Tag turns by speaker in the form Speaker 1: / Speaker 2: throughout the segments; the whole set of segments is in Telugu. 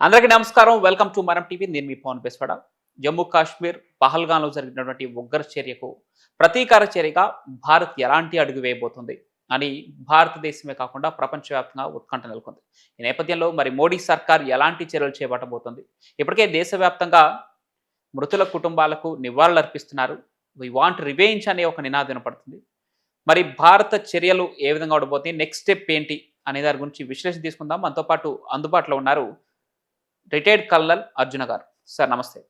Speaker 1: అందరికీ నమస్కారం. Welcome to Manam TV. నేను మీ పవన్ బెస్వాడ. జమ్మూ కాశ్మీర్ పహల్గాన్లో జరిగినటువంటి ఉగ్ర చర్యకు ప్రతీకార చర్యగా భారత్ ఎలాంటి అడుగు వేయబోతుంది? అని భారతదేశమే కాకుండా ప్రపంచవ్యాప్తంగా ఉత్కంఠ నెలకొంది. ఈ నేపథ్యంలో మరి మోడీ సర్కార్ ఎలాంటి చర్యలు చేపట్టబోతుంది? ఇప్పటికే దేశవ్యాప్తంగా మృతుల కుటుంబాలకు నివాళులు అర్పిస్తున్నారు. వి వాంట్ రివెంజ్ అనే ఒక నినాదం పడుతుంది. మరి భారత చర్యలు ఏ విధంగా ఉండబోతాయి నెక్స్ట్ స్టెప్ ఏంటి? అనే దాని గురించి విశ్లేషణ తీసుకుందాం. మనతో పాటు అందుబాటులో ఉన్నారు రిటైర్డ్ కల్నల్ అర్జున గారు. సార్ నమస్తే.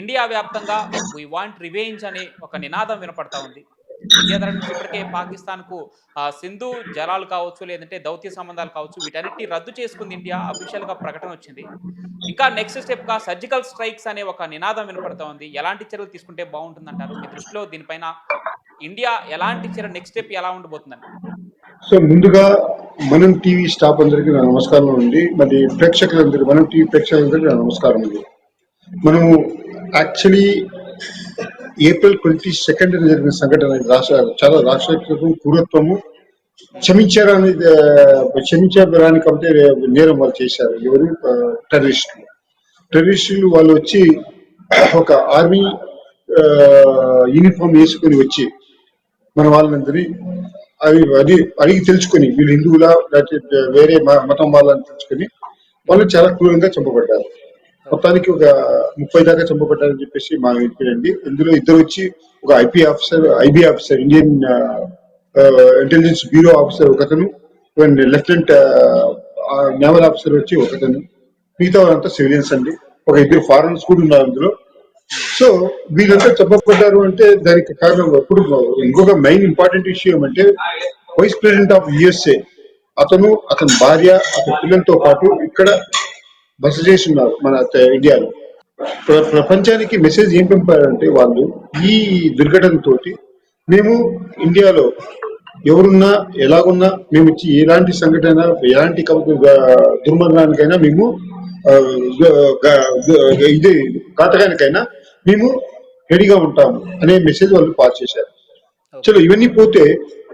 Speaker 1: ఇండియా వ్యాప్తంగా వి వాంట్ రివెంజ్ అనే ఒక నినాదం వినపడతా ఉంది. ఇండియా నుంచి ఇప్పటికే పాకిస్తాన్కు సింధు జలాలు కావచ్చు లేదంటే దౌత్య సంబంధాలు కావచ్చు వీటన్నిటిని రద్దు చేసుకుంది ఇండియా అఫీషియల్గా ప్రకటన వచ్చింది. ఇంకా నెక్స్ట్ స్టెప్గా సర్జికల్ స్ట్రైక్స్ అనే ఒక నినాదం వినపడతా ఉంది. ఎలాంటి చర్యలు తీసుకుంటే బాగుంటుంది అంటారు మీ దృష్టిలో దీనిపైన ఇండియా ఎలాంటి చర్య నెక్స్ట్ స్టెప్ ఎలా ఉండబోతుందండి?
Speaker 2: సో ముందుగా మనం టీవీ స్టాఫ్ అందరికీ నా నమస్కారం ఉంది మరి ప్రేక్షకులందరికీ మనం టీవీ ప్రేక్షకులందరికీ నా నమస్కారం ఉంది మనము యాక్చువల్లీ ఏప్రిల్ ట్వంటీ సెకండ్ జరిగిన సంఘటన రాష్ట్ర చాలా రాష్ట్రీయత్వం క్రూరత్వము క్షమించారని క్షమించారని కాబట్టి నేరం వాళ్ళు చేశారు. ఎవరు? టెర్రరిస్టులు. టెర్రరిస్టులు వాళ్ళు వచ్చి ఒక ఆర్మీ యూనిఫామ్ వేసుకొని వచ్చి మన వాళ్ళందరి అవి అది అడిగి తెలుసుకొని వీళ్ళు హిందువులా లేకపోతే వేరే మతం వాళ్ళని తెలుసుకొని వాళ్ళు చాలా క్రూరంగా చంపబడ్డారు. మొత్తానికి ఒక ముప్పై దాకా చంపబడ్డారని చెప్పేసి మా వినిపించండి ఇందులో ఇద్దరు వచ్చి ఒక IP officer IB officer Indian intelligence bureau officer ఒకతను లెఫ్టినెంట్ నేవల్ ఆఫీసర్ వచ్చి ఒకతను. మిగతా వాళ్ళంతా సివిలియన్స్ అండి. ఒక ఇద్దరు ఫారెన్స్ కూడా ఉన్నారు అందులో సో వీళ్ళంతా చెప్పబడ్డారు అంటే దానికి కారణం ఇప్పుడు ఇంకొక మెయిన్ ఇంపార్టెంట్ విషయం అంటే వైస్ ప్రెసిడెంట్ ఆఫ్ యుఎస్ఏ అతను అతని భార్య అతని పిల్లలతో పాటు ఇక్కడ బస చేసి ఉన్నారు మన ఇండియాలో. ప్ర- ప్రపంచానికి మెసేజ్ ఏం పంపారంటే వాళ్ళు ఈ దుర్ఘటనతోటి మేము ఇండియాలో ఎవరున్నా ఎలాగున్నా మేము ఇచ్చి ఎలాంటి సంఘటన ఎలాంటి దుర్మరణానికైనా మేము ఇది ఘాతకానికైనా మేము రెడీగా ఉంటాము అనే మెసేజ్ వాళ్ళు పాస్ చేశారు. చలో ఇవన్నీ పోతే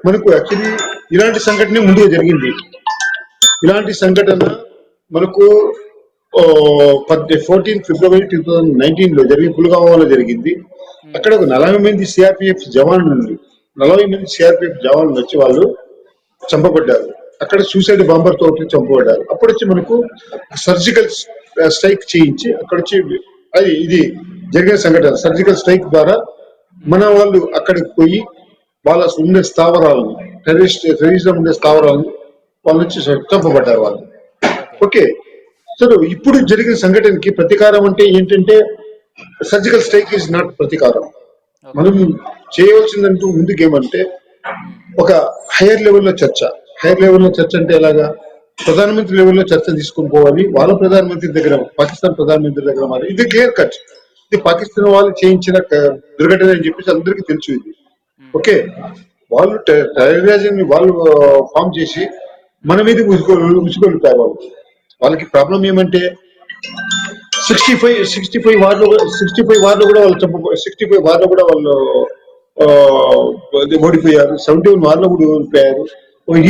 Speaker 2: మనకు యాక్చువల్లీ ఇలాంటి సంఘటన ముందుగా జరిగింది. ఇలాంటి సంఘటన మనకు ఫోర్టీన్ ఫిబ్రవరి టూ థౌజండ్ నైన్టీన్లో జరిగి పుల్గామాలో జరిగింది. అక్కడ ఒక నలభై మంది సిఆర్పిఎఫ్ జవాన్లు ఉంది నలభై మంది సిఆర్పిఎఫ్ జవాన్లు వచ్చి వాళ్ళు చంపబడ్డారు. అక్కడ సూసైడ్ బాంబర్ తోటి చంపబడ్డారు. అప్పుడు వచ్చి మనకు సర్జికల్ స్ట్రైక్ చేయించి అక్కడ వచ్చి అది ఇది జరిగిన సంఘటన సర్జికల్ స్ట్రైక్ ద్వారా మన వాళ్ళు అక్కడికి పోయి వాళ్ళ ఉండే స్థావరాలను టెర్రరిస్ట్ టెర్రరిజం ఉండే స్థావరాలను వాళ్ళ నుంచి చంపబడ్డారు వాళ్ళు. ఓకే సో ఇప్పుడు జరిగిన సంఘటనకి ప్రతీకారం అంటే ఏంటంటే సర్జికల్ స్ట్రైక్ ఈజ్ నాట్ ప్రతీకారం. మనం చేయవలసిందంటూ ముందుకు ఏమంటే ఒక హైయర్ లెవెల్లో చర్చ. హైయర్ లెవెల్లో చర్చ అంటే ఎలాగా? ప్రధానమంత్రి లెవెల్లో చర్చ తీసుకొని పోవాలి. వాళ్ళ ప్రధానమంత్రి దగ్గర పాకిస్తాన్ ప్రధానమంత్రి దగ్గర మరి. ఇది క్లియర్ కట్ ఇది పాకిస్తాన్ వాళ్ళు చేయించిన దుర్ఘటన అని చెప్పేసి అందరికీ తెలుసు ఇది. ఓకే. వాళ్ళు టెర్రరిజం వాళ్ళు ఫామ్ చేసి మన మీద ఉసుకొ ఉసుకొల్పారు వాళ్ళు. వాళ్ళకి ప్రాబ్లం ఏమంటే సిక్స్టీ ఫైవ్ సిక్స్టీ ఫైవ్ వార్లో సిక్స్టీ ఫైవ్ వార్లో కూడా వాళ్ళు చంప సిక్స్టీ ఫైవ్ వార్లో కూడా వాళ్ళు ఓడిపోయారు. సెవెంటీ వన్ వార్లో కూడా ఓడిపోయారు.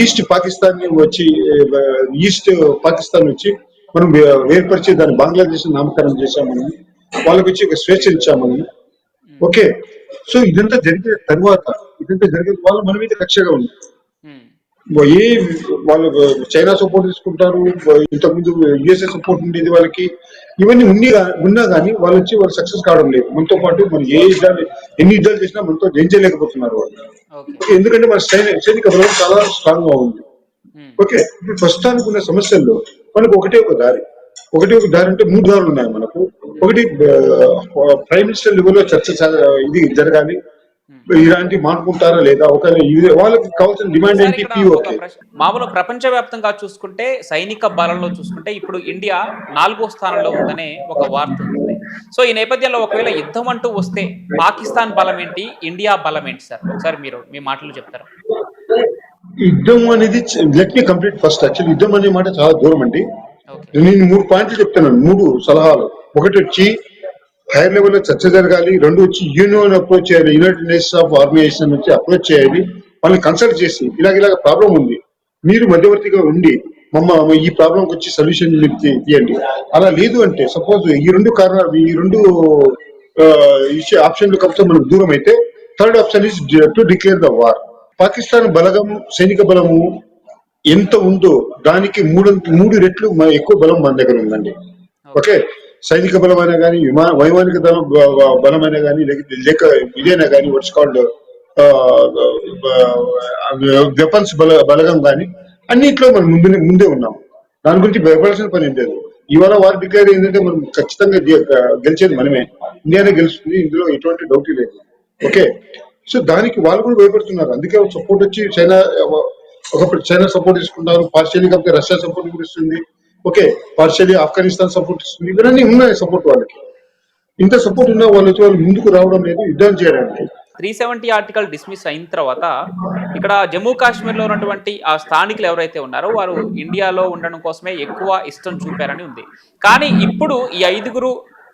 Speaker 2: ఈస్ట్ పాకిస్తాన్ వచ్చి ఈస్ట్ పాకిస్తాన్ వచ్చి మనం వేర్పరిచి దాన్ని బంగ్లాదేశ్ నామకరణం చేశామని వాళ్ళకి వచ్చి ఒక స్వేచ్ఛ ఇచ్చామని ఓకే. సో ఇదంతా జరిగిన తర్వాత ఇదంతా జరిగిన వాళ్ళు మన మీద కక్షగా ఉంది. ఏ వాళ్ళు చైనా సపోర్ట్ తీసుకుంటారు ఇంతకుముందు యుఎస్ఏ సపోర్ట్ ఉండేది వాళ్ళకి. ఇవన్నీ ఉన్ని ఉన్నా కానీ వాళ్ళు వచ్చి వాళ్ళు సక్సెస్ కావడం లేదు. మనతో పాటు మనం ఏ యుద్ధాలు ఎన్ని యుద్ధాలు చేసినా మనతో జయించలేకపోతున్నారు వాళ్ళు.
Speaker 1: ఓకే.
Speaker 2: ఓకే, ఎందుకంటే మన సైనిక సైనిక బలం చాలా స్ట్రాంగ్గా ఉంది. ఓకే ఇప్పుడు ప్రస్తుతానికి ఉన్న సమస్యల్లో మనకు ఒకటే ఒక దారి. ఒకటే ఒక దారి అంటే మూడు దారులు ఉన్నాయి మనకు. ఒకటి ప్రైమ్ మినిస్టర్ లెవెల్లో చర్చ జ- ఇది జరగాలి. ఇలాంటి మానుకుంటారా లేదా? ఒక ఇది- వాళ్ళకి కావాల్సిన డిమాండ్ ఏంటి? పిఓకే
Speaker 1: మామూలు ప్రపంచవ్యాప్తంగా చూసుకుంటే సైనిక బలంలో చూసుకుంటే ఇప్పుడు ఇండియా నాలుగో స్థానంలో ఉందనే ఒక వార్త ఉంది సో ఈ నేపథ్యంలో ఒకవేళ యుద్ధం అంటూ వస్తే పాకిస్తాన్ బలం ఏంటి? ఇండియా బలం ఏంటి సార్? ఒకసారి మీరు మీ మాటలు చెప్తారా?
Speaker 2: యుద్ధం అనేది let me complete first actually యుద్ధం అనే మాట చాలా దూరం అండి. నేను మూడు పాయింట్లు చెప్తున్నాను. మూడు సలహాలు. ఒకటి వచ్చి హైయర్ లెవెల్లో చర్చ జరగాలి రెండు వచ్చి యూనియన్ అప్రోచ్ చేయాలి యునైటెడ్ నేషన్స్ ఆఫ్ ఆర్గనైజేషన్ వచ్చి అప్రోచ్ చేయాలి వాళ్ళని కన్సల్ట్ చేసి ఇలాగ ఇలాగ ప్రాబ్లం ఉంది. మీరు మధ్యవర్తిగా ఉండి మమ్మ ఈ ప్రాబ్లం వచ్చి సొల్యూషన్ మీరు తీయండి. అలా లేదు అంటే సపోజ్ ఈ రెండు కారణాలు ఈ రెండు ఇచ్చే ఆప్షన్లు కాకపోతే మనకు దూరం అయితే third option is to declare the war Pakistan బలగం సైనిక బలము ఎంత ఉందో దానికి మూడు మూడు రెట్లు ఎక్కువ బలం మన దగ్గర ఉందండి. ఓకే? సైనిక బలమైనా కానీ విమాన వైమానిక దళం బ- బ- బలమైనా కానీ లేక ఇదైనా కానీ వాట్స్ కాల్డ్ వెపన్స్ బల బలగం కానీ అన్నిట్లో మనం ముందు ముందే ఉన్నాం. దాని గురించి భయపడాల్సిన పని ఏం లేదు. ఇవాళ వారు డిక్లేర్ ఏంటంటే మనం ఖచ్చితంగా గెలిచేది మనమే. ఇండియానే గెలుస్తుంది ఇందులో ఎటువంటి డౌట్ లేదు. ఓకే సో దానికి వాళ్ళు కూడా భయపడుతున్నారు. అందుకే సపోర్ట్ వచ్చి చైనా ఒకప్పుడు చైనా సపోర్ట్ తీసుకుంటారు. పార్షియలీ రష్యా సపోర్ట్ కూడా ఇస్తుంది. ఓకే పార్షియలీ ఆఫ్ఘనిస్తాన్ సపోర్ట్ ఇస్తుంది ఇవన్నీ ఉన్నాయి సపోర్ట్ వాళ్ళకి. ఇంత సపోర్ట్ ఉన్న వాళ్ళు వాళ్ళు ముందుకు రావడం లేదు యుద్ధం చేయడానికి.
Speaker 1: త్రీ సెవెంటీ ఆర్టికల్ డిస్మిస్ అయిన తర్వాత ఇక్కడ జమ్మూ కాశ్మీర్లో ఉన్నటువంటి ఆ స్థానికులు ఎవరైతే ఉన్నారో వారు ఇండియాలో ఉండడం కోసమే ఎక్కువ ఇష్టం చూపారని ఉంది. కానీ ఇప్పుడు ఈ ఐదుగురు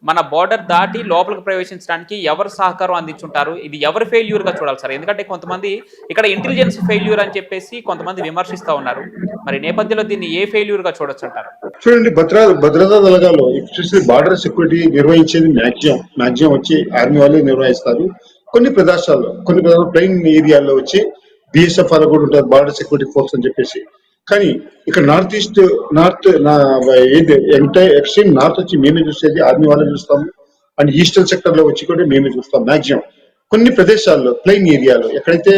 Speaker 1: మన బార్డర్ దాటి లోపలికి ప్రవేశించడానికి ఎవరు సహకారం అందించుంటారు? ఇది ఎవరి ఫెయిల్యూర్గా చూడాలి సార్? ఎందుకంటే కొంతమంది ఇక్కడ ఇంటెలిజెన్స్ ఫెయిల్యూర్ అని చెప్పేసి కొంతమంది విమర్శిస్తా ఉన్నారు. మరి నేపథ్యంలో దీన్ని ఏ ఫెయిల్యూర్గా చూడొచ్చు అంటారు?
Speaker 2: చూడండి భద్ర భద్రతా దళగాలు చూసి బార్డర్ సెక్యూరిటీ నిర్వహించేది మ్యాక్సిమం మ్యాక్సిమం వచ్చి ఆర్మీ వాళ్ళు నిర్వహిస్తారు. కొన్ని ప్రదేశాల్లో కొన్ని ప్లైన్ ఏరియాల్లో వచ్చి బిఎస్ఎఫ్ వాళ్ళు కూడా ఉంటారు బార్డర్ సెక్యూరిటీ ఫోర్స్ అని చెప్పేసి. కానీ ఇక్కడ నార్త్ ఈస్ట్ నార్త్ నా ఏది ఎంటైర్ ఎక్స్ట్రీమ్ నార్త్ వచ్చి మేమే చూసేది ఆర్మీ వాళ్ళే చూస్తాము. అండ్ ఈస్టర్న్ సెక్టర్లో వచ్చి కూడా మేమే చూస్తాం మాక్సిమం. కొన్ని ప్రదేశాల్లో ప్లైన్ ఏరియాలో ఎక్కడైతే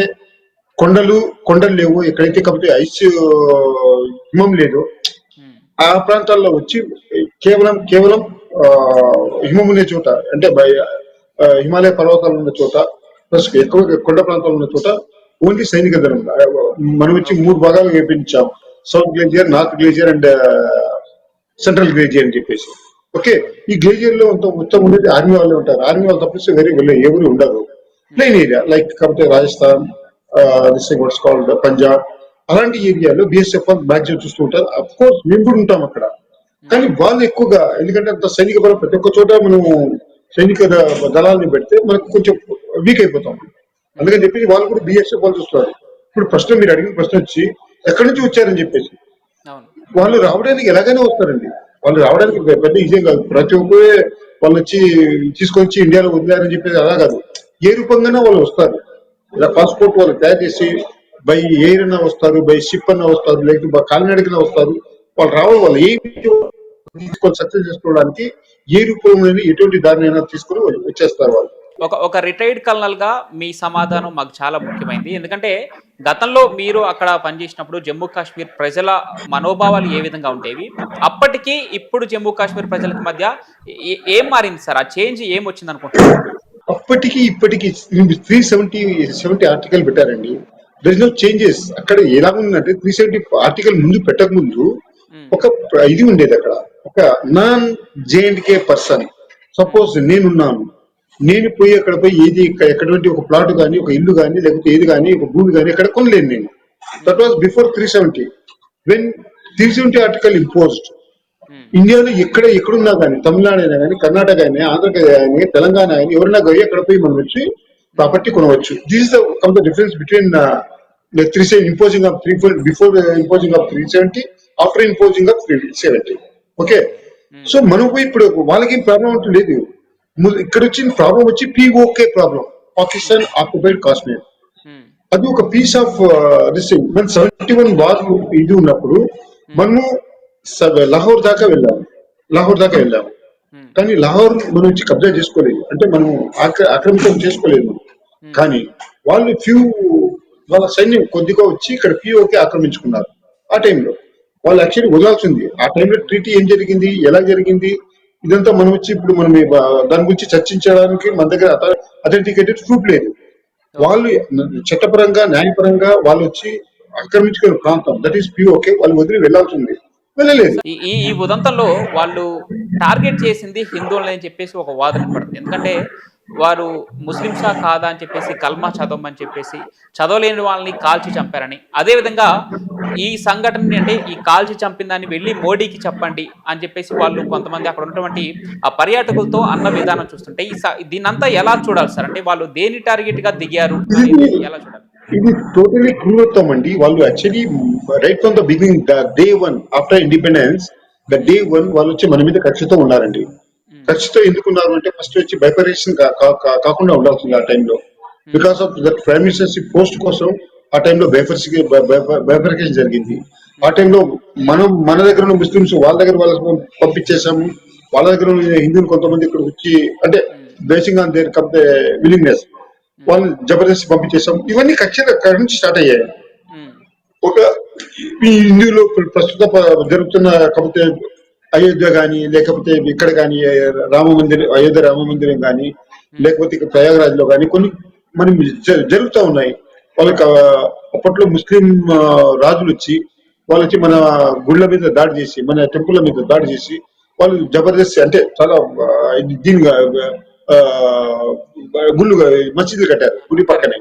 Speaker 2: కొండలు కొండలు లేవు ఎక్కడైతే కాబట్టి ఐస్ హిమం లేదు ఆ ప్రాంతాల్లో వచ్చి కేవలం కేవలం ఆ, హిమం ఉండే చోట అంటే హిమాలయ పర్వతాలు ఉన్న చోట ప్లస్ ఎక్కువ కొండ ప్రాంతాలు ఉన్న చోట ఓన్లీ సైనిక దళం మనం వచ్చి మూడు భాగాలు వేపించాం. South glacier north glacier and central glacier అని చెప్పేసి. ఓకే ఈ గ్లేజియర్లో మొత్తం మొత్తం ఉండేది ఆర్మీ వాళ్ళే ఉంటారు. ఆర్మీ వాళ్ళు తప్పిస్తే వేరే వెళ్ళే ఎవరు ఉండరు ప్లెయిన్ ఏరియా లైక్ కాకపోతే రాజస్థాన్ వాట్స్ కాల్డ్ పంజాబ్. అలాంటి ఏరియాలో బిఎస్ఎఫ్ మ్యాక్సిమం చూస్తూ ఉంటారు. అఫ్ కోర్స్ మేము కూడా ఉంటాం అక్కడ. కానీ వాళ్ళు ఎక్కువగా ఎందుకంటే అంత సైనిక బలం ప్రతి ఒక్క చోట మనం సైనిక ద- దళాలని పెడితే మనకు కొంచెం వీక్ అయిపోతాం. అందుకని చెప్పి వాళ్ళు కూడా బిఎస్ఎఫ్ వాళ్ళు చూస్తారు ఇప్పుడు ప్రశ్న మీరు అడిగిన ప్రశ్న వచ్చి ఎక్కడి నుంచి వచ్చారని చెప్పేసి. వాళ్ళు రావడానికి ఎలాగైనా వస్తారండి. వాళ్ళు రావడానికి పెద్ద ఈజీ కాదు. ప్రతి ఒక్కరే వాళ్ళు వచ్చి తీసుకొచ్చి ఇండియాలో వదిలేరని చెప్పేసి అలా కాదు. ఏ రూపంగానే వాళ్ళు వస్తారు. ఇలా పాస్పోర్ట్ వాళ్ళు తయారు చేసి బై ఎయిర్ అన్నా వస్తారు బై షిప్ అన్నా వస్తారు లేకపోతే కాలినడకన వస్తారు. వాళ్ళు రావాలి వాళ్ళు ఏ తీసుకొని సక్సెస్ చేసుకోవడానికి ఏ రూపంలో ఎటువంటి దారినైనా తీసుకొని వచ్చేస్తారు వాళ్ళు.
Speaker 1: ఒక ఒక రిటైర్డ్ కల్నల్గా మీ సమాధానం మాకు చాలా ముఖ్యమైనది ఎందుకంటే గతంలో మీరు అక్కడ పనిచేసినప్పుడు జమ్మూ కాశ్మీర్ ప్రజల మనోభావాలు ఏ విధంగా ఉండేవి? అప్పటికి ఇప్పుడు జమ్మూ కాశ్మీర్ ప్రజల మధ్య ఏ- మారింది సార్? ఆ చేంజ్ ఏం వచ్చింది అనుకుంటున్నారు?
Speaker 2: అప్పటికి ఇప్పటికి త్రీ సెవెంటీ సెవెంటీ ఆర్టికల్ పెట్టారండి. దర్ నో చేంజెస్ అక్కడ ఎలా ఉందంటే త్రీ సెవెంటీ ఆర్టికల్ ముందు పెట్టక ముందు ఒక ఇది ఉండేది అక్కడ. ఒక non J and K person suppose నేనున్నాను. నేను పోయి అక్కడ పోయి ఏది ఎక్కడంటే ఒక ప్లాట్ కానీ ఒక ఇల్లు కానీ లేకపోతే ఏది కానీ ఒక భూమి కానీ ఎక్కడ కొనలేను నేను. That was before three seventy when three seventy article imposed ఇండియాలో ఎక్కడ ఎక్కడున్నా కానీ తమిళనాడు అయినా కానీ కర్ణాటక అయినా ఆంధ్రప్రదేశ్ కానీ తెలంగాణ అయినా ఎవరైనా పోయి అక్కడ పోయి మనం వచ్చి ప్రాపర్టీ కొనవచ్చు. This come the difference between three seven imposing of three before imposing of three seventy after imposing of three seventy okay so మనం పోయి ఇప్పుడు వాళ్ళకి ఏం ప్రాబ్లం అంటూ లేదు. ఇక్కడ వచ్చిన ప్రాబ్లం వచ్చి PoK problem Pakistan occupied Kashmir అది ఒక పీస్ ఆఫ్ దిస్ మన సెవెంటీ వన్ వార్ ఇది ఉన్నప్పుడు మనము లాహోర్ దాకా వెళ్ళాము లాహోర్ దాకా వెళ్ళాము కానీ లాహోర్ మనం వచ్చి కబ్జా చేసుకోలేదు అంటే మనం ఆక్ర- ఆక్రమితం చేసుకోలేదు కానీ వాళ్ళు ఫ్యూ వాళ్ళ సైన్యం కొద్దిగా వచ్చి ఇక్కడ పిఓకి ఆక్రమించుకున్నారు ఆ టైంలో వాళ్ళు యాక్చువల్లీ వదలాల్సింది ఆ టైంలో ట్రీటీ ఏం జరిగింది ఎలా జరిగింది ఇదంతా మనం వచ్చి ఇప్పుడు మనం దాని గురించి చర్చించడానికి మన దగ్గర అథెంటికేటెడ్ ప్రూఫ్ లేదు. వాళ్ళు చట్టపరంగా న్యాయపరంగా వాళ్ళు వచ్చి ఆక్రమించుకున్న ప్రాంతం దట్ ఈస్ పిఓకే వాళ్ళు వదిలి వెళ్ళాల్సింది వెళ్ళలేదు.
Speaker 1: ఈ ఈ ఉదంతంలో వాళ్ళు టార్గెట్ చేసింది హిందువులని అని చెప్పేసి ఒక వాదన పడుతుంది. ఎందుకంటే వారు ముస్లింసా కాదా అని చెప్పేసి కల్మా చదవమని చెప్పేసి చదవలేని వాళ్ళని కాల్చి చంపారని. అదే విధంగా ఈ సంఘటన అంటే ఈ కాల్చి చంపిన దాన్ని వెళ్ళి మోడీకి చెప్పండి అని చెప్పేసి వాళ్ళు కొంతమంది అక్కడ ఉన్నటువంటి ఆ పర్యాటకులతో అన్న విధానం చూస్తుంటే ఈ స- దీన్నంతా ఎలా చూడాలి సార్? అంటే వాళ్ళు దేని టార్గెట్గా దిగారు ఎలా చూడాలి?
Speaker 2: ఇది టోటలీ క్రూరత్వం అండి. వాళ్ళు actually right from the beginning the day one after independence the day one వాళ్ళు వచ్చి మన మీద కక్షతో ఉన్నారండి కక్షతో ఎందుకున్నారు అంటే ఫస్ట్ వచ్చి బైపరేషన్ కాకుండా ఉండాల్సింది ఆ టైంలో because of that prime ministership post కోసం ఆ టైంలో బైఫర్కేషన్ జరిగింది. ఆ టైంలో మనం మన దగ్గర ఉన్న ముస్లిమ్స్ వాళ్ళ దగ్గర వాళ్ళకి పంపించేసాము వాళ్ళ దగ్గర ఉన్న హిందువులు కొంతమంది ఇక్కడ వచ్చి అంటే basing on their cup willingness వాళ్ళని జబర్దస్త్ పంపించేసాం ఇవన్నీ ఖచ్చితంగా అక్కడి నుంచి స్టార్ట్ అయ్యాయి.
Speaker 1: ఉమ్,
Speaker 2: ఒక ఈ హిందువులు ప్రస్తుత జరుగుతున్న కాకపోతే అయోధ్య గాని లేకపోతే ఇక్కడ గాని రామ మందిరం అయోధ్య రామ మందిరం గాని లేకపోతే ప్రయాగరాజ్లో గాని కొన్ని మనం జరుగుతూ ఉన్నాయి. వాళ్ళకి అప్పట్లో ముస్లిం రాజులు వచ్చి వాళ్ళు వచ్చి మన గుళ్ళ మీద దాడి చేసి మన టెంపుల్ మీద దాడి చేసి వాళ్ళు జబర్దస్త్ అంటే చాలా దీనిగా గుళ్ళు మసీదులు కట్టారు గుడి పక్కనే.